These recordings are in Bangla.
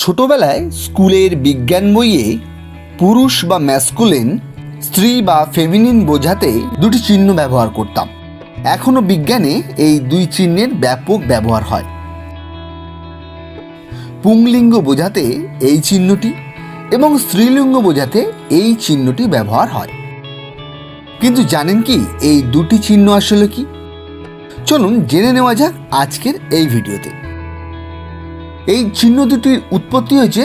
ছোটবেলায় স্কুলের বিজ্ঞান বইয়ে পুরুষ বা ম্যাসকুলিন স্ত্রী বা ফেমিনিন বোঝাতে দুটি চিহ্ন ব্যবহার করতাম। এখনও বিজ্ঞানে এই দুই চিহ্নের ব্যাপক ব্যবহার হয়। পুংলিঙ্গ বোঝাতে এই চিহ্নটি এবং স্ত্রীলিঙ্গ বোঝাতে এই চিহ্নটি ব্যবহার হয়। কিন্তু জানেন কি এই দুটি চিহ্ন আসলে কি? চলুন জেনে নেওয়া যাক আজকের এই ভিডিওতে। এই চিহ্ন দুটির উৎপত্তি হয়েছে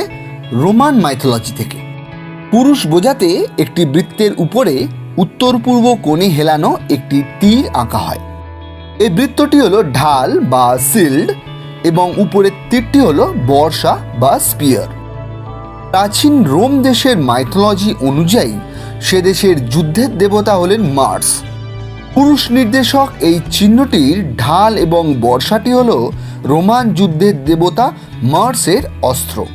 রোমান মাইথোলজি থেকে। পুরুষ বোঝাতে একটি বৃত্তের উপরে উত্তর পূর্ব কোণে হেলানো একটি তীর আঁকা হয়। এই বৃত্তটি হলো ঢাল বা সিল্ড এবং উপরের তীরটি হলো বর্ষা বা স্পিয়ার। প্রাচীন রোম দেশের মাইথোলজি অনুযায়ী সে দেশের যুদ্ধের দেবতা হলেন মার্স। পুরুষ নির্দেশক এই চিহ্নটির ঢাল এবং বর্ষাটি হল রোমান যুদ্ধের দেবতা মার্সের অস্ত্র।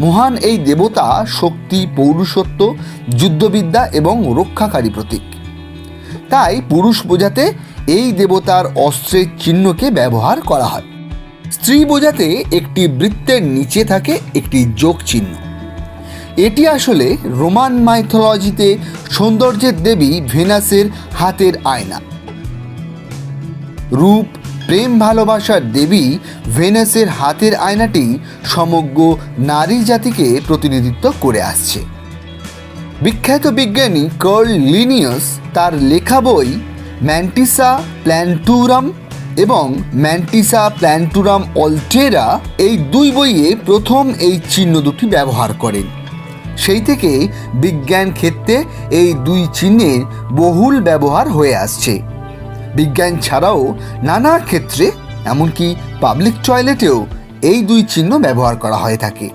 মহান এই দেবতা শক্তি, পৌরুষত্ব, যুদ্ধবিদ্যা এবং রক্ষাকারী প্রতীক। তাই পুরুষ বোঝাতে এই দেবতার অস্ত্রের চিহ্নকে ব্যবহার করা হয়। স্ত্রী বোঝাতে একটি বৃত্তের নিচে থাকে একটি যোগ চিহ্ন এটি আসলে রোমান মাইথোলজিতে সৌন্দর্যের দেবী ভেনাসের হাতের আয়না। রূপ, প্রেম ভালোবাসার দেবী ভেনাসের হাতের আয়নাটি সমগ্র নারী জাতিকে প্রতিনিধিত্ব করে আসছে। বিখ্যাত বিজ্ঞানী কার্ল লিনিয়াস তার লেখা বই ম্যান্টিসা প্ল্যান্টুরাম এবং ম্যান্টিসা প্ল্যান্টুরাম অল্টেরা এই দুই বইয়ে প্রথম এই চিহ্ন দুটি ব্যবহার করেন। সেই থেকেই বিজ্ঞান ক্ষেত্রে এই দুই চিহ্নের বহুল ব্যবহার হয়ে আসছে। বিজ্ঞান ছাড়াও নানা ক্ষেত্রে, এমনকি পাবলিক টয়লেটেও এই দুই চিহ্ন ব্যবহার করা হয়ে থাকে।